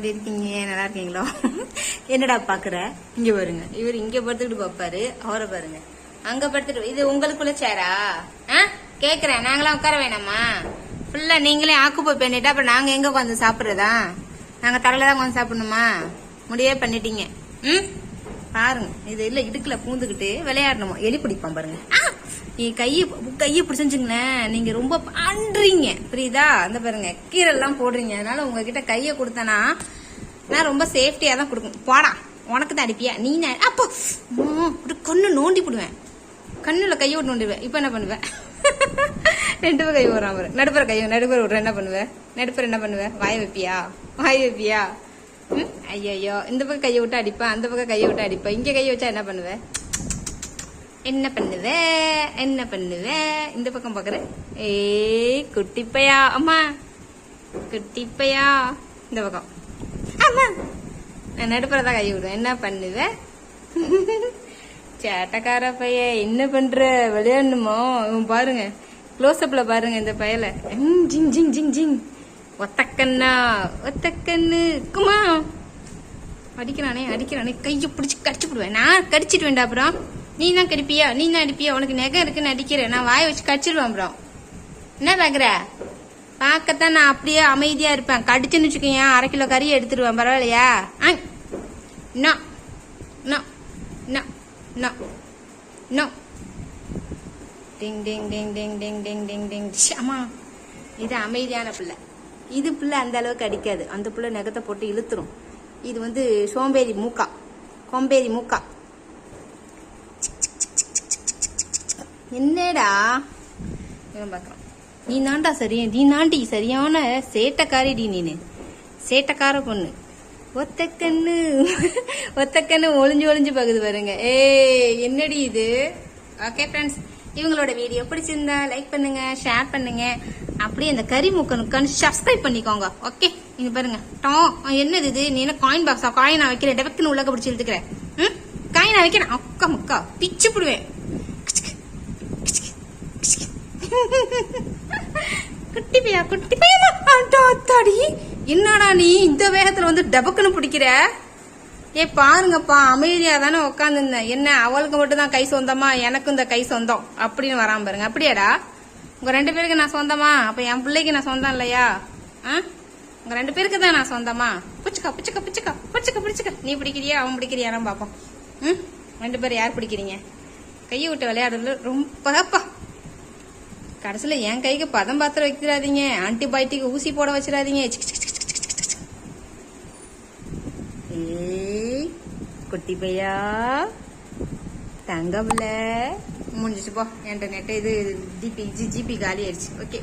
எப்படி இருக்கீங்க? நல்லா இருக்கீங்களோ? என்னடா பாக்குற? இங்க பாருங்க. இவர் இங்க படுத்துக்கிட்டு பாப்பாரு. அவரை பாருங்க. அங்க படுத்துட்டு இது உங்களுக்குள்ள சேரா ஆ? கேக்குறேன். நாங்களாம் உட்கார வேணாமா? ஃபுல்லா நீங்களே ஆக்குப்பை பண்ணிட்டு அப்புறம் நாங்க எங்க உட்காந்து சாப்பிடுறதா? நாங்க தரையில தான் உட்காந்து சாப்பிடணுமா? முடியவே பண்ணிட்டீங்க. ம்? பாருங்க. இது இல்ல இடுக்குல பூந்துக்கிட்டு விளையாடணுமா? எலி பிடிப்பான் பாருங்க. ஆ! என் கையை கையை பிடிச்சுங்களேன் நீங்க ரொம்ப அன்றீங்க புரியுதா? அந்த பாருங்க. கீரை எல்லாம் போடுறீங்க. அதனால உங்ககிட்ட கையை கொடுத்தனா நான் ரொம்ப சேஃப்டியாக தான் கொடுக்கும். போடா உனக்கு தான் அடிப்பியா? நீ நான் அப்போ கண்ணு நோண்டி போடுவேன். கண்ணுல கையை விட்டு நோண்டிடுவேன். இப்போ என்ன பண்ணுவேன்? ரெண்டு பேர் கை விடுறான் அவர் நடுப்புற கையை நடுப்புற விடுற என்ன பண்ணுவேன் நடுப்புற என்ன பண்ணுவேன் வாய வைப்பியா? வாய வைப்பியா? ம்? ஐயையோ இந்த பக்கம் கையை விட்டு அடிப்பேன் அந்த பக்கம் கையை விட்டு அடிப்பேன் இங்கே கையை வச்சா என்ன பண்ணுவேன் என்ன பண்ணுவ? என்ன பண்ணுவ? இந்த பக்கம் பாக்குற ஏய் குட்டிப்பையா. அம்மா குட்டிப்பையா. இந்த பக்கம். நான் நடுப்புறதான் கை விடுவேன். என்ன பண்ணுவ? சேட்டக்கார பைய என்ன பண்ற? விளையாடணுமோ? இவன் பாருங்க. க்ளோஸ்அப்ல பாருங்க இந்த பயல. ஜிங் ஜிங் ஜிங் ஜிங். ஒத்தக்கண்ணா ஒத்தக்கண்ணு குமா. அடிக்கிறானே அடிக்கிறானே. கையை பிடிச்சி கடிச்சு விடுவேன். நான் கடிச்சிட்டு அப்புறம் நீ தான் கடிப்பியா? நீ தான் அடிப்பியா? உனக்கு நெகம் இருக்குன்னு அடிக்கிறேன். நான் வாயை வச்சு கடிச்சிடுவேன் அப்புறம் என்ன பாக்குற? பார்க்கத்தான் நான் அப்படியே அமைதியா இருப்பேன். கடிச்சுன்னு வச்சுக்கோங்க அரை கிலோ கறி எடுத்துருவேன் பரவாயில்லையா? ஆ no no no no no. Ding ding ding ding ding ding ding ding. அம்மா இது அமைதியான பிள்ளை. இது பிள்ளை அந்த அளவுக்கு அடிக்காது. அந்த பிள்ளை நகத்தை போட்டு இழுத்துரும். இது வந்து சோம்பேறி மூக்கா. கொம்பேரி மூக்கா. என்னடா? இவன் பார்க்கறான். நீ தாண்டா சரியா நீ தாண்டி சரியான சேட்டக்காரிடி நீனு. சேட்டக்கார பொண்ணு. ஒத்தக்கண்ணு ஒத்தக்கண்ணு ஒளிஞ்சு ஒளிஞ்சு பகுது பாருங்க. ஏய் என்னடி இது? ஓகே ஃப்ரெண்ட்ஸ் இவங்களோட வீடியோ பிடிச்சிருந்தா லைக் பண்ணுங்க ஷேர் பண்ணுங்க. அப்படியே அந்த கறி முக்கனுக்கான்னு சப்ஸ்கிரைப் பண்ணிக்கோங்க. ஓகே நீங்க பாருங்க. டா என்னது இது? நீ என்ன காயின் பாக்ஸா காயின் நான் வைக்கிறேன் டெபக்குன்னு உள்ளக பிடிச்சி இழுத்துக்கிறேன் ம்? காயின் நான் வைக்கிறேன் அக்கா முக்கா. பிச்சு போடுவேன். குட்டி பையா குட்டி பையமா அத்தாடி. என்னடா நீ இந்த வேகத்துல வந்து டபக்குன்னு பிடிக்கிற? ஏ பாருங்கப்பா அமைதியா தானே உட்காந்துருந்தேன் என்ன அவளுக்கு மட்டும் தான் கை சொந்தமா? எனக்கும் இந்த கை சொந்தம். அப்படின்னு வராம பாருங்க. அப்படியாடா? உங்க ரெண்டு பேருக்கு நான் சொந்தமா? அப்ப என் பிள்ளைக்கு நான் சொந்தம் இல்லையா? ஆ? உங்க ரெண்டு பேருக்கு தான் நான் சொந்தமா? பிடிச்சிக்கா பிடிச்சுக்கா பிடிச்சுக்கா பிடிச்சிக்க பிடிச்சிக்க நீ பிடிக்கிறியா? அவன் பிடிக்கிறியான்னு பாப்போம் ம்? ரெண்டு பேரும் யார் பிடிக்கிறீங்க? கையை விட்டு விளையாடுறது ரொம்ப கடைசியில என் கைக்கு பதம் பாத்திரம் வைக்கிறாதீங்க. ஆன்டிபயோட்டிக் ஊசி போட வச்சிடாதீங்க. ஏய் குட்டி பையா. தங்கம்ல முடிஞ்சிச்சு போ. என்கிட்ட நெட்டு இது ஜிபி ஜிபி காலி ஆயிடுச்சு. ஓகே